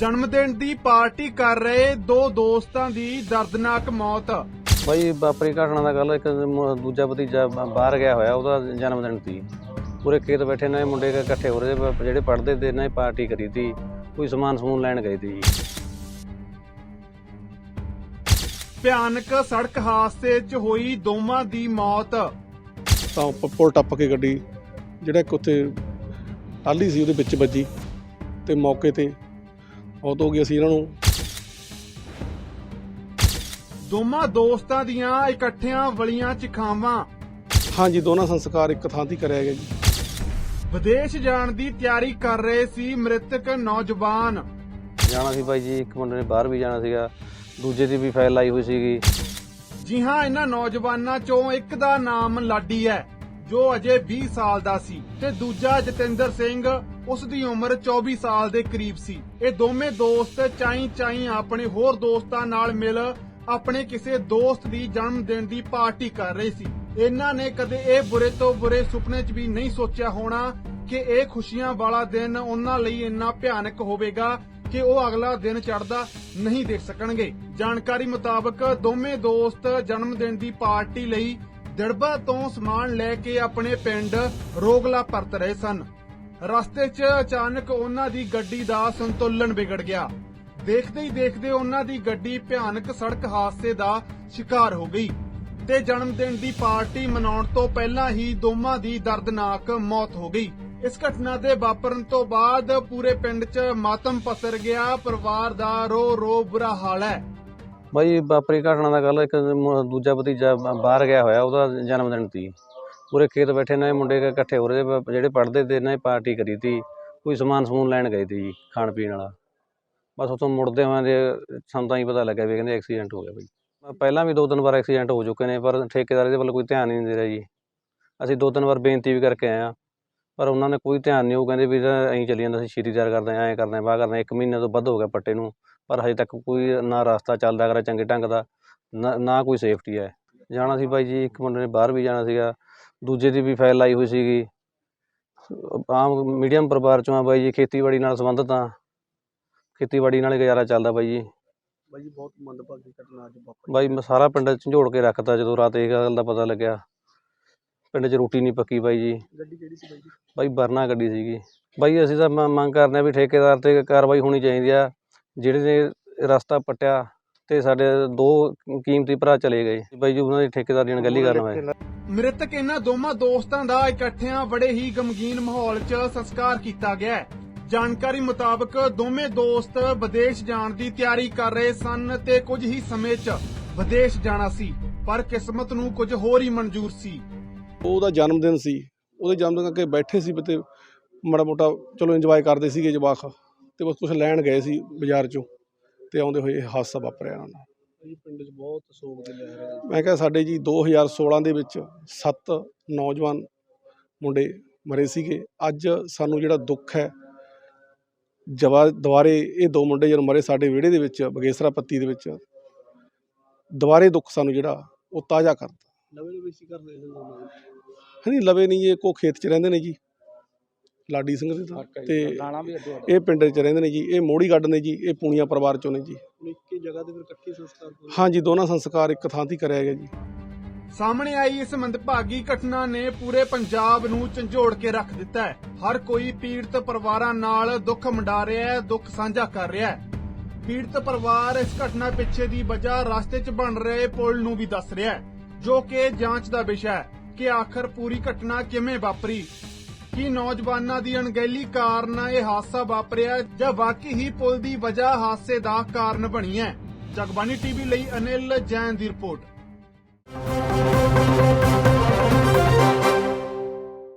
ਜਨਮ ਦਿਨ ਦੀ ਪਾਰਟੀ ਕਰ ਰਹੇ ਦੋ ਦੋਸਤਾਂ ਦੀ ਦਰਦਨਾਕ ਮੌਤ। ਬਾਈ ਵਾਪਰੀ ਘਟਨਾ ਦਾ ਗੱਲ ਇੱਕ ਮ- ਦੂਜਾ ਭਤੀਜਾ ਬ- ਬਾਹਰ ਗਿਆ ਹੋਇਆ ਉਹਦਾ ਜਨਮ ਦਿਨ ਸੀ। ਪੂਰੇ ਖੇਤ ਬੈਠੇ ਨੇ ਮੁੰਡੇ ਕ- ਇਕੱਠੇ ਹੋ ਰਹੇ ਤੇ ਬ- ਜਿਹੜੇ ਪੜ੍ਹਦੇ ਤੇ ਇਹਨਾਂ ਪਾਰਟੀ ਕਰੀ ਤੀ ਕੋਈ ਸਮਾਨ ਸਮੂਨ ਲੈਣ ਗਏ ਤੀ। ਜੀ ਭਿਆਨਕ ਸੜਕ ਹਾਦਸੇ 'ਚ ਹੋਈ ਦੋਵਾਂ ਦੀ ਮੌਤ। ਤਾਂ ਉੱਪਰ ਪੁਲ ਟੱਪ ਕੇ ਗੱਡੀ ਜਿਹੜਾ ਇੱਕ ਉੱਥੇ ਟਾਲੀ ਸੀ ਉਹਦੇ ਵਿੱਚ ਵੱਜੀ ਤੇ ਮੌਕੇ ਤੇ ਬਹੁਤ ਹੋ ਗਈ ਅਸੀਂ ਇਹਨਾਂ ਨੂੰ। ਦੋਵਾਂ ਦੋਸਤਾਂ ਦੀਆਂ ਇਕੱਠਿਆਂ ਵਲੀਆਂ ਚਿਖਾਵਾਂ। ਹਾਂਜੀ ਦੋਨਾਂ ਸੰਸਕਾਰ ਇੱਕ ਥਾਂ ਤੇ ਕਰਿਆ ਗਿਆ ਜੀ। ਵਿਦੇਸ਼ ਜਾਣ ਦੀ ਤਿਆਰੀ ਕਰ ਰਹੇ ਸੀ ਮ੍ਰਿਤਕ ਨੌਜਵਾਨ। ਜਾਣਾ ਸੀ ਬਾਈ ਜੀ ਇੱਕ ਮੁੰਡੇ ਨੇ ਬਾਹਰ ਵੀ ਜਾਣਾ ਸੀਗਾ ਦੂਜੇ ਦੀ ਵੀ ਫਾਈਲ ਲਾਈ ਹੋਈ ਸੀਗੀ। ਜੀ ਹਾਂ ਇਹਨਾਂ ਨੌਜਵਾਨਾਂ ਚੋਂ ਇੱਕ ਦਾ ਨਾਮ ਲਾਡੀ ਹੈ ਜੋ ਅਜੇ 20 ਸਾਲ ਦਾ ਸੀ ਤੇ ਦੂਜਾ ਜਤਿੰਦਰ ਸਿੰਘ ਉਸ ਦੀ ਉਮਰ 24 ਸਾਲ ਦੇ ਕਰੀਬ ਸੀ। ਇਹ ਦੋਵੇਂ ਦੋਸਤ ਚਾਈ ਚਾਈ ਆਪਣੇ ਹੋਰ ਦੋਸਤਾਂ ਨਾਲ ਮਿਲ ਆਪਣੇ ਕਿਸੇ ਦੋਸਤ ਦੀ ਜਨਮ ਦਿਨ ਦੀ ਪਾਰਟੀ ਕਰ ਰਹੇ ਸੀ। ਇਹਨਾਂ ਨੇ ਕਦੇ ਇਹ ਬੁਰੇ ਤੋਂ ਬੁਰੇ ਸੁਪਨੇ 'ਚ ਵੀ ਨਹੀਂ ਸੋਚਿਆ ਹੋਣਾ ਕਿ ਇਹ ਖੁਸ਼ੀਆਂ ਵਾਲਾ ਦਿਨ ਉਹਨਾਂ ਲਈ ਇੰਨਾ ਭਿਆਨਕ ਹੋਵੇਗਾ ਕਿ ਉਹ ਅਗਲਾ ਦਿਨ ਚੜ੍ਹਦਾ ਨਹੀਂ ਦੇਖ ਸਕਣਗੇ। ਜਾਣਕਾਰੀ ਮੁਤਾਬਕ ਦੋਵੇਂ ਦੋਸਤ ਜਨਮ ਦਿਨ ਦੀ ਪਾਰਟੀ ਲਈ ਦਿੜਬਾ ਤੋਂ ਸਮਾਨ ਲੈ ਕੇ ਆਪਣੇ ਪਿੰਡ ਰੋਗਲਾ ਪਰਤ ਰਹੇ ਸਨ। ਰਸਤੇ 'ਚ ਅਚਾਨਕ ਉਹਨਾਂ ਦੀ ਗੱਡੀ ਦਾ ਸੰਤੁਲਨ ਵਿਗੜ ਗਿਆ। ਦੇਖਦੇ ਹੀ ਦੇਖਦੇ ਉਹਨਾਂ ਦੀ ਗੱਡੀ ਭਿਆਨਕ ਸੜਕ ਹਾਦਸੇ ਦਾ ਸ਼ਿਕਾਰ ਹੋ ਗਈ ਤੇ ਜਨਮ ਦਿਨ ਦੀ ਪਾਰਟੀ ਮਨਾਉਣ ਤੋਂ ਪਹਿਲਾਂ ਹੀ ਦੋਵਾਂ ਦੀ ਦਰਦਨਾਕ ਮੌਤ ਹੋ ਗਈ। ਇਸ ਘਟਨਾ ਦੇ ਵਾਪਰਨ ਤੋਂ ਬਾਅਦ ਪੂਰੇ ਪਿੰਡ 'ਚ ਮਾਤਮ ਪਸਰ ਗਿਆ, ਪਰਿਵਾਰ ਦਾ ਰੋ ਰੋ ਬੁਰਾ ਹਾਲ ਹੈ। ਬਾਈ ਵਾਪਰੀ ਘਟਨਾ ਦਾ ਗੱਲ, ਇੱਕ ਦੂਜਾ ਭਤੀਜਾ ਬਾਹਰ ਗਿਆ ਹੋਇਆ, ਉਹਦਾ ਜਨਮ ਦਿਨ ਸੀ। ਪੂਰੇ ਖੇਤ ਬੈਠੇ ਨੇ, ਮੁੰਡੇ ਇਕੱਠੇ ਹੋ ਰਹੇ ਤੇ ਜਿਹੜੇ ਪੜ੍ਹਦੇ ਤੇ ਇਹਨਾਂ ਪਾਰਟੀ ਕਰੀ ਤੀ, ਕੋਈ ਸਮਾਨ ਸਮੂਨ ਲੈਣ ਗਏ ਤੀ ਜੀ, ਖਾਣ ਪੀਣ ਵਾਲਾ। ਬਸ ਉੱਥੋਂ ਮੁੜਦੇ ਹੋਇਆਂ ਦੇ ਸਾਨੂੰ ਤਾਂ ਹੀ ਪਤਾ ਲੱਗਿਆ ਵੀ ਕਹਿੰਦੇ ਐਕਸੀਡੈਂਟ ਹੋ ਗਿਆ ਬਈ। ਪਹਿਲਾਂ ਵੀ ਦੋ ਤਿੰਨ ਵਾਰ ਐਕਸੀਡੈਂਟ ਹੋ ਚੁੱਕੇ ਨੇ, ਪਰ ਠੇਕੇਦਾਰ ਦੇ ਵੱਲ ਕੋਈ ਧਿਆਨ ਹੀ ਨਹੀਂ ਦੇ ਰਿਹਾ ਜੀ। ਅਸੀਂ ਦੋ ਤਿੰਨ ਵਾਰ ਬੇਨਤੀ ਵੀ ਕਰਕੇ ਆਏ ਹਾਂ, ਪਰ ਉਹਨਾਂ ਨੇ ਕੋਈ ਧਿਆਨ ਨਹੀਂ, ਉਹ ਕਹਿੰਦੇ ਵੀ ਤਾਂ ਐਂ ਚੱਲੀ ਜਾਂਦਾ ਸੀ ਸ਼ੀਰੀ ਤਿਆਰ ਕਰਦੇ ਆਂ ਐਂ ਕਰਦੇ ਆਂ ਬਾਹ ਕਰਦੇ ਆਂ ਇੱਕ ਮਹੀਨੇ ਤੋਂ ਵੱਧ ਹੋ ਗਿਆ ਪੱਟੇ ਨੂੰ, ਪਰ ਹਜੇ ਤੱਕ ਕੋਈ ਨਾ ਰਸਤਾ ਚੱਲਦਾ ਕਰਾ ਚੰਗੇ ਢੰਗ ਦਾ, ਨਾ ਨਾ ਕੋਈ ਸੇਫਟੀ ਹੈ। ਜਾਣਾ ਸੀ ਬਾਈ ਜੀ, ਇੱਕ ਮੁੰਡੇ ਨੇ ਬਾਹਰ ਵੀ ਜਾਣਾ ਸੀਗਾ ਦੂਜੇ ਦੀ ਵੀ ਫਾਈਲ ਲਾਈ ਹੋਈ ਸੀਗੀ। ਆਮ ਮੀਡੀਅਮ ਪਰਿਵਾਰ ਚੋਂ ਆ ਬਾਈ ਜੀ ਖੇਤੀਬਾੜੀ ਨਾਲ ਸੰਬੰਧਿਤ ਆ। ਖੇਤੀਬਾੜੀ ਨਾਲ ਹੀ ਗੁਜ਼ਾਰਾ ਚੱਲਦਾ ਬਾਈ ਜੀ। ਬਾਈ ਜੀ ਬਹੁਤ ਮੰਦਭਾਗੀ ਘਟਨਾ ਅੱਜ ਵਾਪਰੀ। ਬਾਈ ਮੈਂ ਸਾਰਾ ਪਿੰਡ ਝੰਜੋੜ ਕੇ ਰੱਖਤਾ ਜਦੋਂ ਰਾਤ ਇਹ ਗੱਲ ਦਾ ਪਤਾ ਲੱਗਿਆ। ਪਿੰਡ 'ਚ ਰੋਟੀ ਨਹੀਂ ਪੱਕੀ ਬਾਈ ਜੀ। ਗੱਡੀ ਕਿਹੜੀ ਸੀ ਬਾਈ ਜੀ? ਬਾਈ ਵਰਨਾ ਗੱਡੀ ਸੀਗੀ। ਬਾਈ ਅਸੀਂ ਤਾਂ ਮ- ਮੰਗ ਕਰਦੇ ਆ ਵੀ ਠੇਕੇਦਾਰ ਤੇ ਕਾਰਵਾਈ ਹੋਣੀ ਚਾਹੀਦੀ ਆ। ਜਿਹੜੇ ਨੇ ਰਸਤਾ ਪੱਟਿਆ ਤੇ ਸਾਡੇ ਦੋ ਕੀਮਤੀ ਭਰਾ ਚਲੇ ਗਏ। ਬਾਈ ਜੀ ਉਹਨਾਂ ਦੀ ਠੇਕੇਦਾਰ ਨਾਲ ਗੱਲ ਹੀ ਕਰਨ ਹੋਏ ਮ੍ਰਿਤਕ ਇਹਨਾਂ ਦੋਵਾਂ ਦੋਸਤਾਂ ਦਾ ਇਕੱਠਿਆਂ ਬੜੇ ਹੀ ਗਮਗੀਨ ਮਾਹੌਲ 'ਚ ਸੰਸਕਾਰ ਕੀਤਾ ਗਿਆ ਹੈ। ਜਾਣਕਾਰੀ ਮੁਤਾਬਕ ਦੋਵੇਂ ਦੋਸਤ ਵਿਦੇਸ਼ ਜਾਣ ਦੀ ਤਿਆਰੀ ਕਰ ਰਹੇ ਸਨ ਤੇ ਕੁਝ ਹੀ ਸਮੇਂ 'ਚ ਵਿਦੇਸ਼ ਜਾਣਾ ਸੀ ਪਰ ਕਿਸਮਤ ਨੂੰ ਕੁਝ ਹੋਰ ਹੀ ਮਨਜ਼ੂਰ ਸੀ। ਉਹਦਾ ਜਨਮ ਦਿਨ ਸੀ। ਉਹਦੇ ਜਨਮ ਦਿਨ ਕਰਕੇ ਬੈਠੇ ਸੀ ਤੇ ਮਾੜਾ ਮੋਟਾ ਚਲੋ ਇੰਜੋਏ ਕਰਦੇ ਸੀਗੇ ਜਵਾਕ ਤੇ ਬਸ ਕੁਝ ਲੈਣ ਗਏ ਸੀ ਬਾਜ਼ਾਰ ਚੋਂ। ਤੇ ਆਉਂਦੇ ਹੋਏ ਇਹ ਹਾਦਸਾ ਵਾਪਰਿਆ ਇਹਨਾਂ ਨਾਲ। ਪਿੰਡ 'ਚ ਬਹੁਤ ਸੋਗ ਦੀ ਲਹਿਰ ਹੈ। ਮੈਂ ਕਿਹਾ ਸਾਡੇ ਜੀ 2016 ਦੇ ਵਿੱਚ ਸੱਤ ਨੌਜਵਾਨ ਮੁੰਡੇ ਮਰੇ ਸੀਗੇ। ਅੱਜ ਸਾਨੂੰ ਜਿਹੜਾ ਦੁੱਖ ਹੈ ਜਵਾ ਦੁਬਾਰੇ ਇਹ ਦੋ ਮੁੰਡੇ ਜਦੋਂ ਮਰੇ ਸਾਡੇ ਵਿਹੜੇ ਦੇ ਵਿੱਚ ਬਗੇਸਰਾ ਪੱਤੀ ਦੇ ਵਿੱਚ ਦੁਬਾਰੇ ਦੁੱਖ ਸਾਨੂੰ ਜਿਹੜਾ ਉਹ ਤਾਜ਼ਾ ਕਰਤਾ। ਨਵੇਂ ਨਵੇਂ ਸੀ ਕਰਦੇ ਨੇ ਦੋਨੋਂ ਹਾਂਜੀ ਲਵੇ ਨਹੀਂ ਇਹ ਕੋ ਖੇਤ 'ਚ ਰਹਿੰਦੇ ਨੇ ਜੀ। ਲਾਡੀ ਸਿੰਘ ਦੇ ਤਾਂ। ਤੇ ਗਾਣਾ ਵੀ ਅੱਡੋ ਅੱਡ ਇਹ ਪਿੰਡ 'ਚ ਰਹਿੰਦੇ ਨੇ ਜੀ ਇਹ ਮੋੜੀ ਗੱਡ ਨੇ ਜੀ ਇਹ ਪੂਣੀਆਂ ਪਰਿਵਾਰ 'ਚੋਂ ਨੇ ਜੀ। ਇੱਕ ਹੀ ਜਗ੍ਹਾ ਤੇ ਫਿਰ ਇਕੱਠੇ ਸੰਸਕਾਰ ਹੋਏ। ਹਾਂਜੀ ਦੋਨਾਂ ਸੰਸਕਾਰ ਇੱਕ ਥਾਂ ਤੇ ਕਰਿਆ ਗਿਆ ਜੀ। ਸਾਹਮਣੇ ਆਈ ਇਸ ਮੰਦਭਾਗੀ ਘਟਨਾ ਨੇ ਪੂਰੇ ਪੰਜਾਬ ਨੂੰ ਝੰਜੋੜ ਕੇ ਰੱਖ ਦਿੱਤਾ ਹੈ। ਹਰ ਕੋਈ ਪੀੜਤ ਪਰਿਵਾਰਾਂ ਨਾਲ ਦੁੱਖ ਮੰਡਾ ਰਿਹਾ ਹੈ ਦੁੱਖ ਸਾਂਝਾ ਕਰ ਰਿਹਾ ਹੈ। ਪੀੜਤ ਪਰਿਵਾਰ ਇਸ ਘਟਨਾ ਪਿੱਛੇ ਦੀ ਵਜ੍ਹਾ ਰਸਤੇ 'ਚ ਬਣ ਰਹੇ ਪੁਲ ਨੂੰ ਵੀ ਦੱਸ ਰਿਹਾ ਹੈ ਜੋ ਕਿ ਜਾਂਚ ਦਾ ਵਿਸ਼ਾ ਹੈ ਕਿ ਆਖਰ ਪੂਰੀ ਘਟਨਾ ਕਿਵੇਂ ਵਾਪਰੀ। ਕੀ ਨੌਜਵਾਨਾਂ ਦੀ ਅਣਗਹਿਲੀ ਕਾਰਨ ਇਹ ਹਾਦਸਾ ਵਾਪਰਿਆ ਜਾਂ ਵਾਕਈ ਹੀ ਪੁਲ ਦੀ ਵਜ੍ਹਾ ਹਾਦਸੇ ਦਾ ਕਾਰਨ ਬਣੀ ਹੈ? ਜਗਬਾਨੀ ਟੀਵੀ ਲਈ ਅਨਿਲ ਜੈਨ ਦੀ ਰਿਪੋਰਟ।